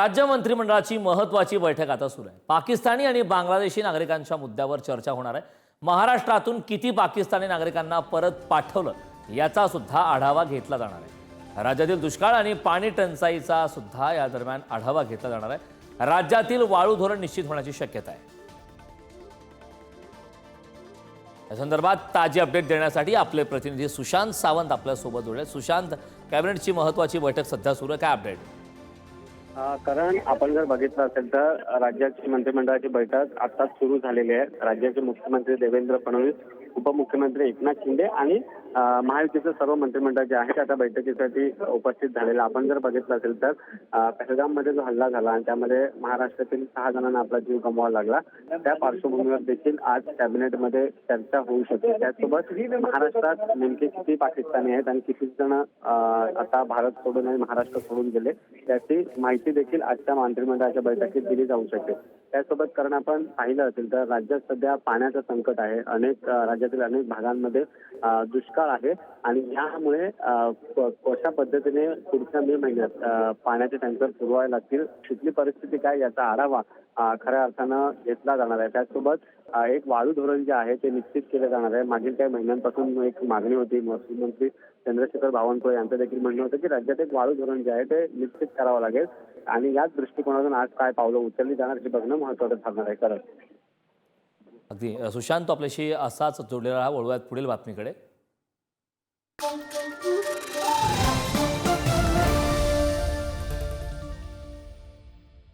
राज्य मंत्रिमंडळाची महत्वाची बैठक आता सुरू आहे. पाकिस्तानी आणि बांगलादेशी नागरिकांच्या मुद्द्यावर चर्चा होणार आहे. महाराष्ट्रातून किती पाकिस्तानी नागरिकांना परत पाठवलं याचा सुद्धा आढावा घेतला जाणार आहे. राज्यातील दुष्काळ आणि पाणी टंचाईचा सुद्धा या दरम्यान आढावा घेतला जाणार आहे. राज्यातील वाळू धोरण निश्चित होण्याची शक्यता आहे. या संदर्भात ताजी अपडेट देण्यासाठी आपले प्रतिनिधी सुशांत सावंत आपल्यासोबत जोडले. सुशांत कॅबिनेटची महत्वाची बैठक सध्या सुरू आहे. काय अपडेट? कारण आपण जर बघितलं असेल तर राज्याची मंत्रिमंडळाची बैठक आताच सुरू झालेली आहे. राज्याचे मुख्यमंत्री देवेंद्र फडणवीस उपमुख्यमंत्री एकनाथ शिंदे आणि अ, महायुतीचं सर्व मंत्रिमंडळ जे आहे आता बैठकीसाठी उपस्थित झालेलं. आपण जर बघितलं असेल तर पहलगाममध्ये जो हल्ला झाला आणि त्यामध्ये महाराष्ट्रातील सहा जणांना आपला जीव गमवावा लागला. त्या पार्श्वभूमीवर देखील आज कॅबिनेटमध्ये चर्चा होऊ शकते. त्याचसोबत महाराष्ट्रात नेमके किती पाकिस्तानी आहेत आणि किती जण आता भारत सोडून आणि महाराष्ट्र सोडून गेले त्याची माहिती देखील आजच्या मंत्रिमंडळाच्या बैठकीत दिली जाऊ शकते. त्यासोबत कारण आपण पाहिलं असेल तर राज्यात सध्या पाण्याचं संकट आहे. अनेक अ, राज्यातील अनेक भागांमध्ये दुष्काळ आहे. आणि यामुळे कशा पद्धतीने पुढच्या मे महिन्यात पाण्याचे टँकर पुरवावे लागतील तिथली परिस्थिती काय याचा आढावा खऱ्या अर्थानं घेतला जाणार आहे. त्याचसोबत एक वाळू धोरण जे आहे ते निश्चित केलं जाणार आहे. मागील काही महिन्यांपासून एक मागणी होती. महसूल मंत्री चंद्रशेखर बावनकुळे यांचं देखील म्हणणं होतं की राज्यात एक वाळू धोरण जे आहे ते निश्चित करावं लागेल. आणि याच दृष्टिकोनातून आज काय पावलं उचलली जाणार हे बघणं महत्वाचं ठरणार आहे. खरंच अगदी. सुशांत आपल्याशी असाच जोडलेला हा वळूयात पुढील बातमीकडे.